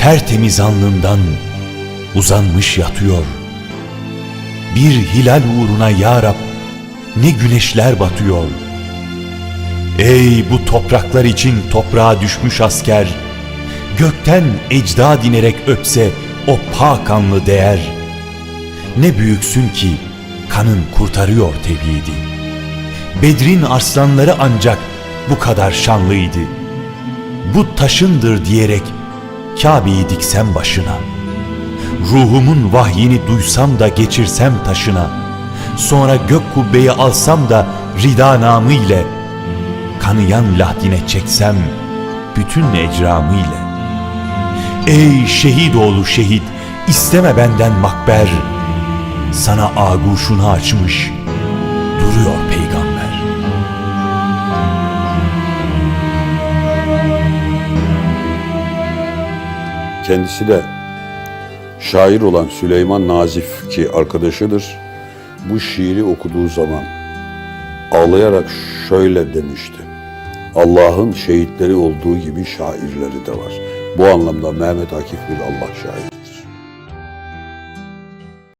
tertemiz alnından uzanmış yatıyor. Bir hilal uğruna ya Rab ne güneşler batıyor. Ey bu topraklar için toprağa düşmüş asker, gökten ecda dinerek öpse o pakanlı değer. Ne büyüksün ki kanın kurtarıyor tevhidi. Bedrin arslanları ancak bu kadar şanlıydı. Bu taşındır diyerek Kabe'yi diksem başına. Ruhumun vahyini duysam da geçirsem taşına. Sonra gök kubbeyi alsam da rida namı ile kanayan lahdine çeksem bütün ecramı ile. Ey şehit oğlu şehit isteme benden makber. Sana aguşunu açmış Kendisi de şair olan Süleyman Nazif ki arkadaşıdır. Bu şiiri okuduğu zaman ağlayarak şöyle demişti. Allah'ın şehitleri olduğu gibi şairleri de var. Bu anlamda Mehmet Akif bir Allah şairi.